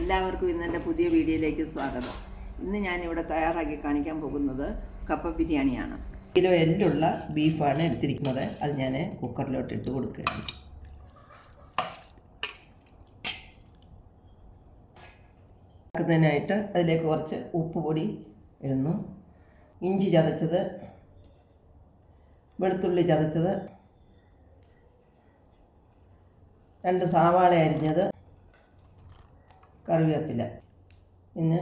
എല്ലാവർക്കും ഇന്ന് എന്റെ പുതിയ വീഡിയോയിലേക്ക് സ്വാഗതം. ഇന്ന് ഞാനിവിടെ തയ്യാറാക്കി കാണിക്കാൻ പോകുന്നത് കപ്പ ബിരിയാണിയാണ്. കിലോ എല്ലുള്ള ബീഫാണ് എടുത്തിരിക്കുന്നത്. അത് ഞാൻ കുക്കറിലോട്ട് ഇട്ട് കൊടുക്കുകയാണ്. ായിട്ട് അതിലേക്ക് കുറച്ച് ഉപ്പ് പൊടി ഇടുന്നു. ഇഞ്ചി ചതച്ചത് വെളുത്തുള്ളി ചതച്ചത് രണ്ട് സവാള അരിഞ്ഞത് കറിവേപ്പില. പിന്നെ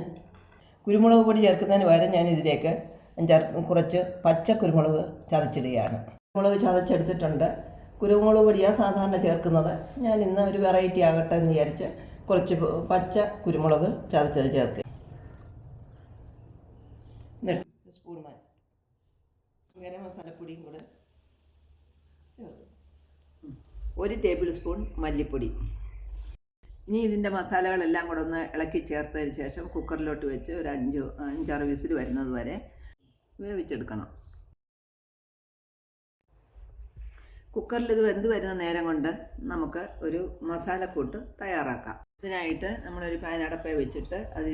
കുരുമുളക് പൊടി ചേർക്കുന്നതിന് പകരം ഞാൻ ഇതിലേക്ക് അഞ്ചാറ് കുറച്ച് പച്ച കുരുമുളക് ചതച്ചിടുകയാണ്. കുരുമുളക് ചതച്ചെടുത്തിട്ടുണ്ട്. കുരുമുളക് പൊടിയാണ് സാധാരണ ചേർക്കുന്നത്. ഞാൻ ഇന്ന് ഒരു വെറൈറ്റി ആകട്ടെ എന്ന് വിചാരിച്ച് കുറച്ച് പച്ച കുരുമുളക് ചതച്ചത് ചേർക്കുക സ്പൂൺ ഗരം മസാലപ്പൊടിയും കൂടെ ഒരു ടേബിൾ സ്പൂൺ മല്ലിപ്പൊടി. ഇനി ഇതിന്റെ മസാലകളെല്ലാം കൂടെ ഒന്ന് ഇളക്കി ചേർത്തതിന് ശേഷം കുക്കറിലോട്ട് വെച്ച് ഒരു അഞ്ച് അഞ്ചാറ് വിസിൽ വരുന്നത് വരെ വേവിച്ചെടുക്കണം. കുക്കറിൽ ഇത് വെന്ത് വരുന്ന നേരം കൊണ്ട് നമുക്ക് ഒരു മസാലക്കൂട്ട് തയ്യാറാക്കാം. ഇതിനായിട്ട് നമ്മളൊരു പാൻ അടപ്പേ വെച്ചിട്ട് അത്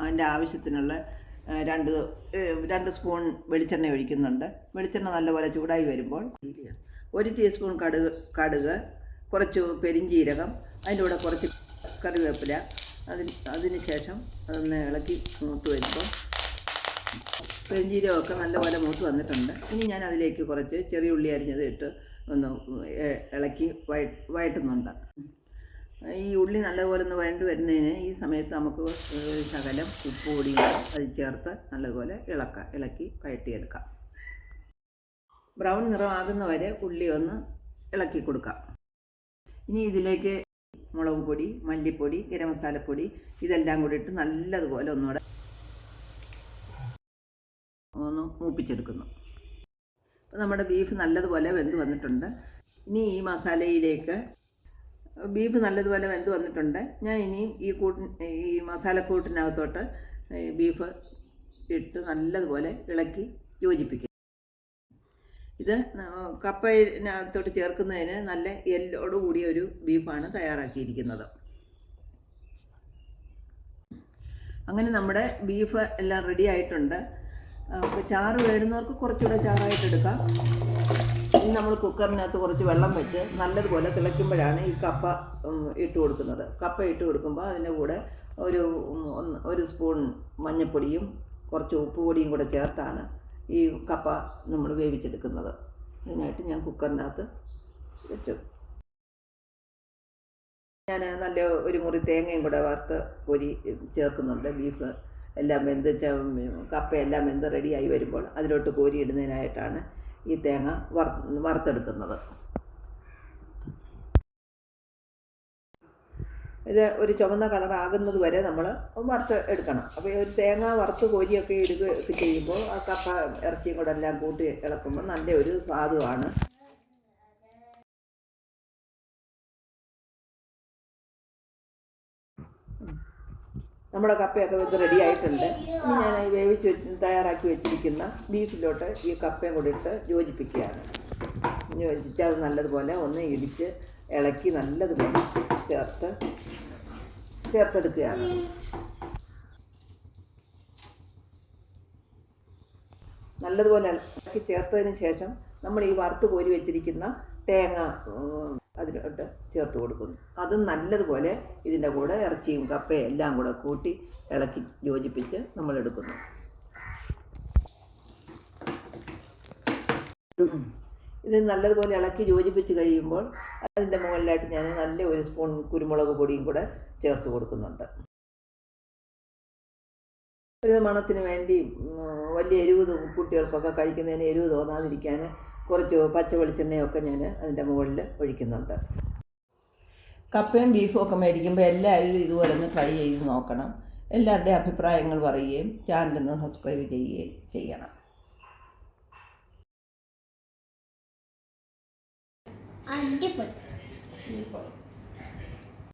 അതിന്റെ ആവശ്യത്തിനുള്ള രണ്ട് രണ്ട് സ്പൂൺ വെളിച്ചെണ്ണ ഒഴിക്കുന്നുണ്ട്. വെളിച്ചെണ്ണ നല്ലപോലെ ചൂടായി വരുമ്പോൾ ഒരു ടീസ്പൂൺ കടുക് കടുക് കുറച്ച് പെരിഞ്ചീരകം അതിന്റെ കൂടെ കുറച്ച് കറിവേപ്പില അതിന് അതിന് ശേഷം അതൊന്ന് ഇളക്കി മൂത്ത് വരുമ്പോൾ പെരിഞ്ചീരകമൊക്കെ നല്ലപോലെ മൂത്ത് വന്നിട്ടുണ്ട്. ഇനി ഞാൻ അതിലേക്ക് കുറച്ച് ചെറിയ ഉള്ളി അരിഞ്ഞത് ഇട്ട് ഒന്ന് ഇളക്കി വയ വയറ്റുന്നുണ്ട്. ഈ ഉള്ളി നല്ലപോലെ ഒന്ന് വഴണ്ട് വരുന്നതിന് ഈ സമയത്ത് നമുക്ക് ശകലം ഉപ്പ് പൊടിയും അത് ചേർത്ത് നല്ലപോലെ ഇളക്കാം ഇളക്കി വഴറ്റിയെടുക്കാം ബ്രൗൺ നിറമാകുന്ന വരെ ഉള്ളി ഒന്ന് ഇളക്കി കൊടുക്കാം. ഇനി ഇതിലേക്ക് മുളക് പൊടി മല്ലിപ്പൊടി ഗരം മസാലപ്പൊടി ഇതെല്ലാം കൂടി ഇട്ട് നല്ലതുപോലെ ഒന്നുകൂടെ ഒന്ന് മൂപ്പിച്ചെടുക്കുന്നു. അപ്പോൾ നമ്മുടെ ബീഫ് നല്ലതുപോലെ വെന്ത് വന്നിട്ടുണ്ട്. ഇനി ഈ മസാലയിലേക്ക് ബീഫ് നല്ലതുപോലെ വെന്ത് വന്നിട്ടുണ്ട്. ഞാൻ ഇനിയും ഈ കൂട്ടി ഈ മസാലക്കൂട്ടിനകത്തോട്ട് ബീഫ് ഇട്ട് നല്ലതുപോലെ ഇളക്കി യോജിപ്പിക്കും. ഇത് കപ്പയിനകത്തോട്ട് ചേർക്കുന്നതിന് നല്ല എല്ലോട് കൂടിയ ഒരു ബീഫാണ് തയ്യാറാക്കിയിരിക്കുന്നത്. അങ്ങനെ നമ്മുടെ ബീഫ് എല്ലാം റെഡി ആയിട്ടുണ്ട്. അപ്പോൾ ചാറ് വേടുന്നവർക്ക് കുറച്ചുകൂടെ ചാറായിട്ട് എടുക്കാം. ഇനി നമ്മൾ കുക്കറിനകത്ത് കുറച്ച് വെള്ളം വെച്ച് നല്ലതുപോലെ തിളയ്ക്കുമ്പോഴാണ് ഈ കപ്പ ഇട്ട് കൊടുക്കുന്നത്. കപ്പ ഇട്ട് കൊടുക്കുമ്പോൾ അതിന്റെ കൂടെ ഒരു ഒരു സ്പൂൺ മഞ്ഞൾപ്പൊടിയും കുറച്ച് ഉപ്പ് പൊടിയും കൂടെ ചേർത്താണ് ഈ കപ്പ നമ്മൾ വേവിച്ചെടുക്കുന്നത്. അതിനായിട്ട് ഞാൻ കുക്കറിനകത്ത് വെച്ചു. ഞാൻ നല്ല ഒരു മുറി തേങ്ങയും കൂടെ വറുത്ത് പൊരി ചേർക്കുന്നുണ്ട്. ബീഫ് എല്ലാം വെന്ത് കപ്പയെല്ലാം വെന്ത് റെഡിയായി വരുമ്പോൾ അതിലോട്ട് പൊരി ഇടുന്നതിനായിട്ടാണ് ഈ തേങ്ങ വറ വറുത്തെടുക്കുന്നത്. ഇത് ഒരു ചുവന്ന കളറാകുന്നത് വരെ നമ്മൾ വറുത്ത് എടുക്കണം. അപ്പോൾ ഒരു തേങ്ങ വറുത്ത് കോരിയൊക്കെ ഇടുകയൊക്കെ ചെയ്യുമ്പോൾ ആ കപ്പ ഇറച്ചിയും കൂടെ എല്ലാം കൂട്ടി ഇളക്കുമ്പോൾ നല്ല ഒരു സ്വാദുമാണ് നമ്മുടെ കപ്പയൊക്കെ വെച്ച് റെഡി ആയിട്ടുണ്ട്. ഇനി ഞാൻ ഈ വേവിച്ച് തയ്യാറാക്കി വെച്ചിരിക്കുന്ന ബീഫിലോട്ട് ഈ കപ്പയും കൂടി ഇട്ട് യോജിപ്പിക്കുകയാണ്. യോജിച്ച് അത് നല്ലതുപോലെ ഒന്ന് ഇടിച്ച് ഇളക്കി നല്ലതുപോലെ ചേർത്ത് ചേർത്തെടുക്കുകയാണ്. നല്ലതുപോലെ ഇളക്കി ചേർത്തതിന് ശേഷം നമ്മൾ ഈ വറുത്ത് കോരി വെച്ചിരിക്കുന്ന തേങ്ങ അതിലോട്ട് ചേർത്ത് കൊടുക്കുന്നു. അത് നല്ലതുപോലെ ഇതിന്റെ കൂടെ ഇറച്ചിയും കപ്പയും എല്ലാം കൂടെ കൂട്ടി ഇളക്കി യോജിപ്പിച്ച് നമ്മൾ എടുക്കുന്നു. ഇത് നല്ലതുപോലെ ഇളക്കി യോജിപ്പിച്ച് കഴിയുമ്പോൾ അതിന്റെ മുകളിലായിട്ട് ഞാൻ നല്ല ഒരു സ്പൂൺ കുരുമുളക് പൊടിയും കൂടെ ചേർത്ത് കൊടുക്കുന്നുണ്ട്. ഒരു മണത്തിന് വേണ്ടി വലിയ എരിവ് കുട്ടികൾക്കൊക്കെ കഴിക്കുന്നതിന് എരിവ് തോന്നാതിരിക്കാൻ കുറച്ച് പച്ച വെളിച്ചെണ്ണയൊക്കെ ഞാൻ അതിന്റെ മുകളിൽ ഒഴിക്കുന്നുണ്ട്. കപ്പയും ബീഫും ഒക്കെ മേടിക്കുമ്പോൾ എല്ലാവരും ഇതുപോലെ ഒന്ന് ട്രൈ ചെയ്ത് നോക്കണം. എല്ലാവരുടെയും അഭിപ്രായങ്ങൾ പറയുകയും ചാനലൊന്ന് സബ്സ്ക്രൈബ് ചെയ്യുകയും ചെയ്യണം. അടിപൊളി